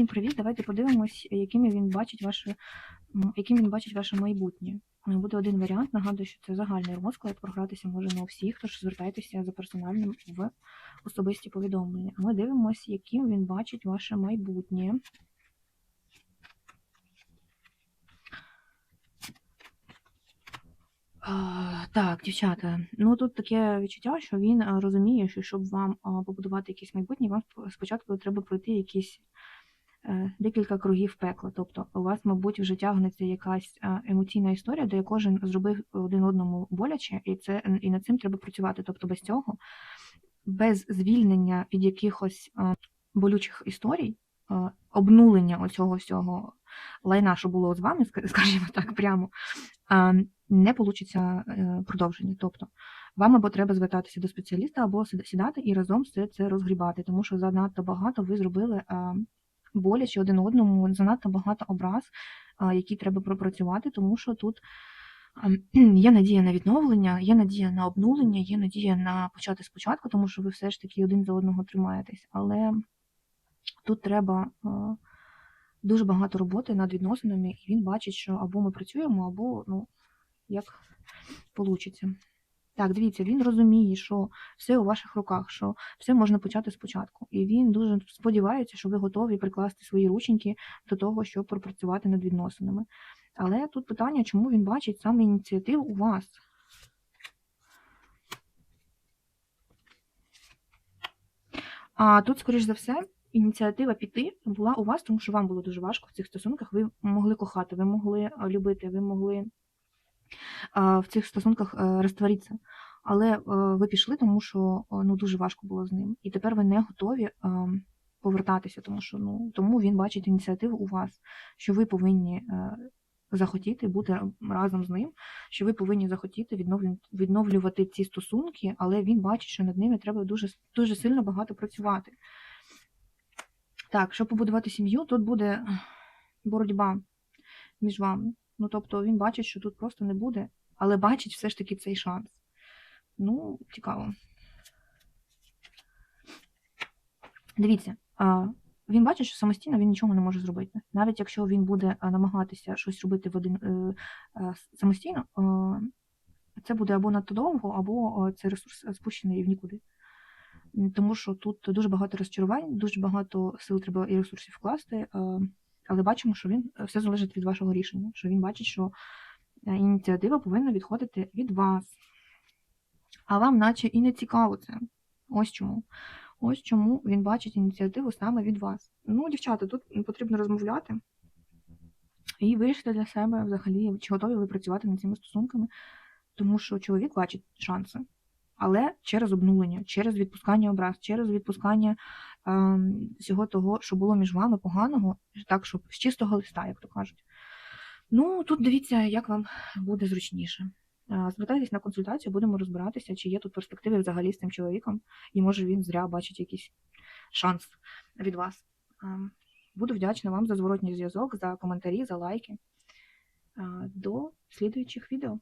Всім привіт! Давайте подивимось, якими він бачить ваше, яким він бачить ваше майбутнє. Е, Буде один варіант. Нагадую, що це загальний розклад. Програтися може у всіх, тож звертайтеся за персональним в особисті повідомлення. Ми дивимося, яким він бачить ваше майбутнє. Так, дівчата, ну тут таке відчуття, що він розуміє, що щоб вам побудувати якесь майбутнє, вам спочатку треба пройти якісь е, декілька кругів пекла. Тобто у вас, мабуть, вже тягнеться якась емоційна історія, де кожен зробив один одному боляче, і це і над цим треба працювати. Тобто без цього, без звільнення від якихось болючих історій, обнулення оцього всього лайна, що було з вами, скажімо так, прямо. Не вийде продовження. Тобто, вам або треба звертатися до спеціаліста, або сідати і разом все це розгрібати, тому що занадто багато ви зробили боляче один одному, занадто багато образ, які треба пропрацювати, тому що тут є надія на відновлення, є надія на обнулення, є надія на почати спочатку, тому що ви все ж таки один за одного тримаєтесь. Але тут треба дуже багато роботи над відносинами, і він бачить, що або ми працюємо, або ну, як получиться. Так, дивіться, він розуміє, що все у ваших руках, що все можна почати спочатку. І він дуже сподівається, що ви готові прикласти свої рученьки до того, щоб пропрацювати над відносинами. Але тут питання, чому він бачить саме ініціативу у вас? А тут, скоріш за все, ініціатива піти була у вас, тому що вам було дуже важко в цих стосунках. Ви могли кохати, ви могли любити, ви могли в цих стосунках а, розтворитися. Але ви пішли, тому що ну, дуже важко було з ним. І тепер ви не готові повертатися, тому що ну, тому він бачить ініціативу у вас, що ви повинні е, захотіти бути разом з ним, що ви повинні захотіти відновлювати ці стосунки, але він бачить, що над ними треба дуже, дуже сильно багато працювати. Так, щоб побудувати сім'ю, тут буде боротьба між вами. Ну, тобто він бачить, що тут просто не буде, але бачить все ж таки цей шанс. Ну, цікаво. Дивіться, він бачить, що самостійно він нічого не може зробити. Навіть якщо він буде намагатися щось робити в один е, е, самостійно, е, це буде або надто довго, або цей ресурс спущений в нікуди. Тому що тут дуже багато розчарувань, дуже багато сил треба і ресурсів вкласти. Але бачимо, що він е, все залежить від вашого рішення, що він бачить, що е, ініціатива повинна відходити від вас. А вам, наче, і не цікаво це. Ось чому. Ось чому він бачить ініціативу саме від вас. Ну, дівчата, тут потрібно розмовляти і вирішити для себе взагалі, чи готові ви працювати над цими стосунками, тому що чоловік бачить шанси, але через обнулення, через відпускання образ, через відпускання ем, всього того, що було між вами поганого, так, щоб з чистого листа, як то кажуть. Ну, тут дивіться, як вам буде зручніше. Е, Звертайтесь на консультацію, будемо розбиратися, чи є тут перспективи взагалі з цим чоловіком, і може він зря бачить якийсь шанс від вас. Ем, Буду вдячна вам за зворотній зв'язок, за коментарі, за лайки. Е, До слідуючих відео.